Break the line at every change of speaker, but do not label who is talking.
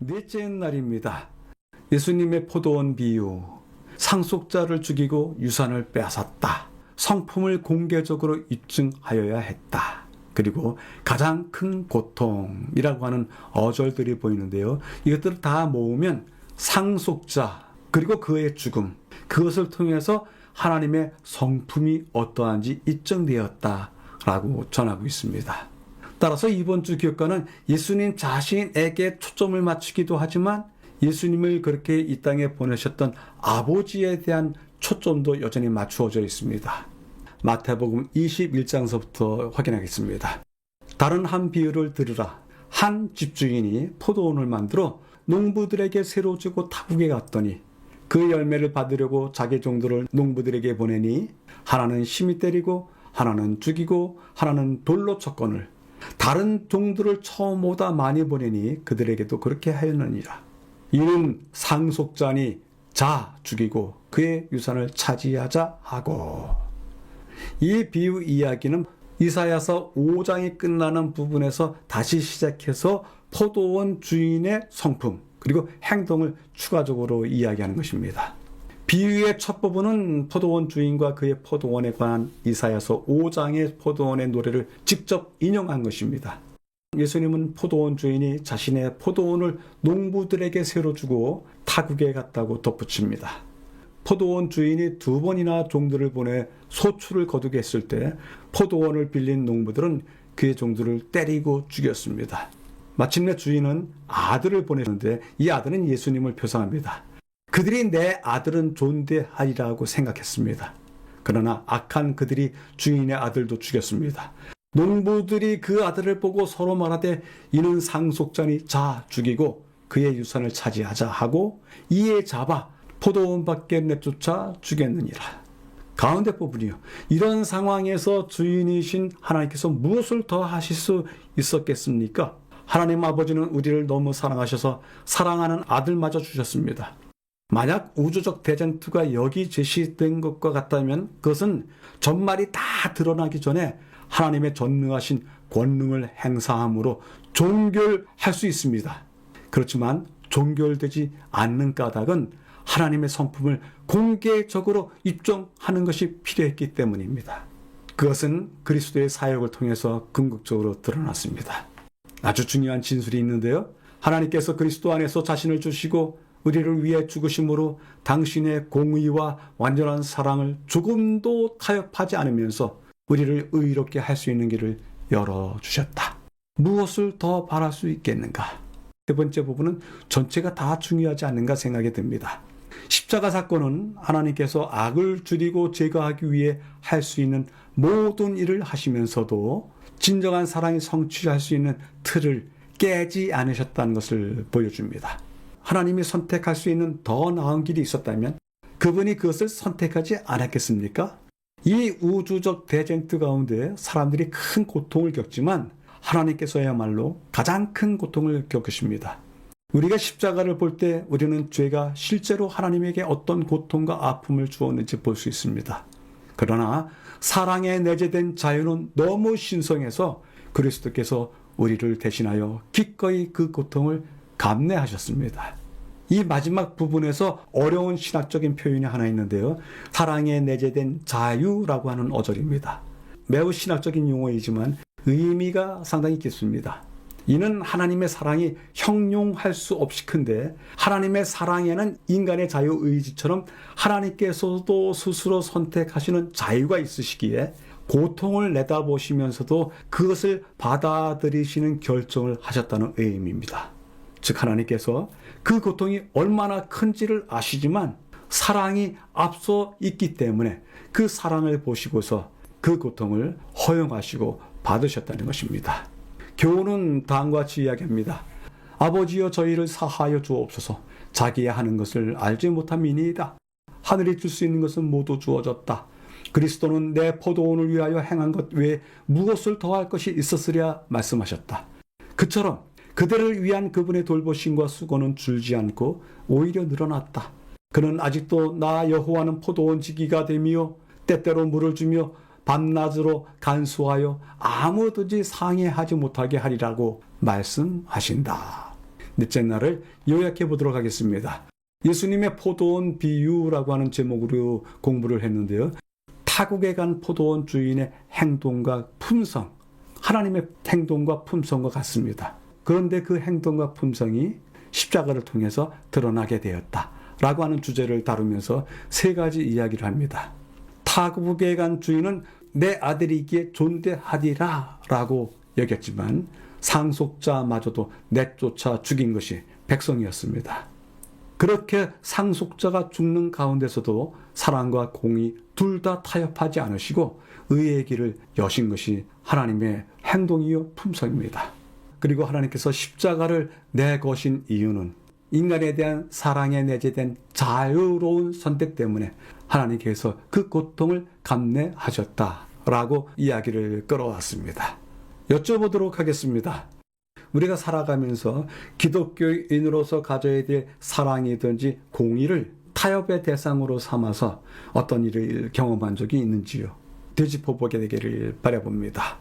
넷째 날입니다. 예수님의 포도원 비유. 상속자를 죽이고 유산을 빼앗았다. 성품을 공개적으로 입증하여야 했다. 그리고 가장 큰 고통이라고 하는 어절들이 보이는데요. 이것들을 다 모으면 상속자, 그리고 그의 죽음, 그것을 통해서 하나님의 성품이 어떠한지 입증되었다라고 전하고 있습니다. 따라서 이번 주 교과는 예수님 자신에게 초점을 맞추기도 하지만 예수님을 그렇게 이 땅에 보내셨던 아버지에 대한 초점도 여전히 맞추어져 있습니다. 마태복음 21장서부터 확인하겠습니다. 다른 한 비유를 들으라. 한 집주인이 포도원을 만들어 농부들에게 새로 주고 타국에 갔더니 그 열매를 받으려고 자기 종들을 농부들에게 보내니 하나는 심히 때리고 하나는 죽이고 하나는 돌로 쳤거늘 다른 종들을 처음보다 많이 보내니 그들에게도 그렇게 하였느니라. 이는 상속자니 자 죽이고 그의 유산을 차지하자 하고 이 비유 이야기는 이사야서 5장이 끝나는 부분에서 다시 시작해서 포도원 주인의 성품 그리고 행동을 추가적으로 이야기하는 것입니다. 비유의 첫 부분은 포도원 주인과 그의 포도원에 관한 이사야서 5장의 포도원의 노래를 직접 인용한 것입니다. 예수님은 포도원 주인이 자신의 포도원을 농부들에게 새로 주고 타국에 갔다고 덧붙입니다. 포도원 주인이 두 번이나 종들을 보내 소출을 거두게 했을 때 포도원을 빌린 농부들은 그의 종들을 때리고 죽였습니다. 마침내 주인은 아들을 보내는데 이 아들은 예수님을 표상합니다. 그들이 내 아들은 존대하리라고 생각했습니다. 그러나 악한 그들이 주인의 아들도 죽였습니다. 농부들이 그 아들을 보고 서로 말하되 이는 상속자니 자 죽이고 그의 유산을 차지하자 하고 이에 잡아 포도원 밖에 내쫓아 죽였느니라. 가운데 부분이요. 이런 상황에서 주인이신 하나님께서 무엇을 더 하실 수 있었겠습니까? 하나님 아버지는 우리를 너무 사랑하셔서 사랑하는 아들마저 주셨습니다. 만약 우주적 대전투가 여기 제시된 것과 같다면 그것은 전말이 다 드러나기 전에 하나님의 전능하신 권능을 행사함으로 종결할 수 있습니다. 그렇지만 종결되지 않는 까닭은 하나님의 성품을 공개적으로 입증하는 것이 필요했기 때문입니다. 그것은 그리스도의 사역을 통해서 궁극적으로 드러났습니다. 아주 중요한 진술이 있는데요. 하나님께서 그리스도 안에서 자신을 주시고 우리를 위해 죽으심으로 당신의 공의와 완전한 사랑을 조금도 타협하지 않으면서 우리를 의롭게 할 수 있는 길을 열어주셨다. 무엇을 더 바랄 수 있겠는가? 세 번째 부분은 전체가 다 중요하지 않는가 생각이 듭니다. 십자가 사건은 하나님께서 악을 줄이고 제거하기 위해 할 수 있는 모든 일을 하시면서도 진정한 사랑이 성취할 수 있는 틀을 깨지 않으셨다는 것을 보여줍니다. 하나님이 선택할 수 있는 더 나은 길이 있었다면 그분이 그것을 선택하지 않았겠습니까? 이 우주적 대쟁투 가운데 사람들이 큰 고통을 겪지만 하나님께서야말로 가장 큰 고통을 겪으십니다. 우리가 십자가를 볼 때 우리는 죄가 실제로 하나님에게 어떤 고통과 아픔을 주었는지 볼 수 있습니다. 그러나 사랑에 내재된 자유는 너무 신성해서 그리스도께서 우리를 대신하여 기꺼이 그 고통을 감내하셨습니다. 이 마지막 부분에서 어려운 신학적인 표현이 하나 있는데요. 사랑에 내재된 자유라고 하는 어절입니다. 매우 신학적인 용어이지만 의미가 상당히 깊습니다. 이는 하나님의 사랑이 형용할 수 없이 큰데 하나님의 사랑에는 인간의 자유 의지처럼 하나님께서도 스스로 선택하시는 자유가 있으시기에 고통을 내다보시면서도 그것을 받아들이시는 결정을 하셨다는 의미입니다. 즉 하나님께서 그 고통이 얼마나 큰지를 아시지만 사랑이 앞서 있기 때문에 그 사랑을 보시고서 그 고통을 허용하시고 받으셨다는 것입니다. 교훈은 다음과 같이 이야기합니다. 아버지여 저희를 사하여 주옵소서 자기의 하는 것을 알지 못함이니이다. 하늘이 줄 수 있는 것은 모두 주어졌다. 그리스도는 내 포도원을 위하여 행한 것 외에 무엇을 더할 것이 있었으랴 말씀하셨다. 그처럼 그들을 위한 그분의 돌보심과 수고는 줄지 않고 오히려 늘어났다. 그는 아직도 나 여호와는 포도원 지기가 되며 때때로 물을 주며 밤낮으로 간수하여 아무든지 상해하지 못하게 하리라고 말씀하신다. 넷째 날을 요약해 보도록 하겠습니다. 예수님의 포도원 비유라고 하는 제목으로 공부를 했는데요. 타국에 간 포도원 주인의 행동과 품성, 하나님의 행동과 품성과 같습니다. 그런데 그 행동과 품성이 십자가를 통해서 드러나게 되었다. 라고 하는 주제를 다루면서 세 가지 이야기를 합니다. 타국에 간 주인은 내 아들이기에 존대하리라 라고 여겼지만 상속자마저도 내쫓아 죽인 것이 백성이었습니다. 그렇게 상속자가 죽는 가운데서도 사랑과 공의 둘다 타협하지 않으시고 의의 길을 여신 것이 하나님의 행동이요 품성입니다. 그리고 하나님께서 십자가를 내거신 이유는 인간에 대한 사랑에 내재된 자유로운 선택 때문에 하나님께서 그 고통을 감내하셨다라고 이야기를 끌어왔습니다. 여쭤보도록 하겠습니다. 우리가 살아가면서 기독교인으로서 가져야 될 사랑이든지 공의를 타협의 대상으로 삼아서 어떤 일을 경험한 적이 있는지요? 되짚어보게 되기를 바라봅니다.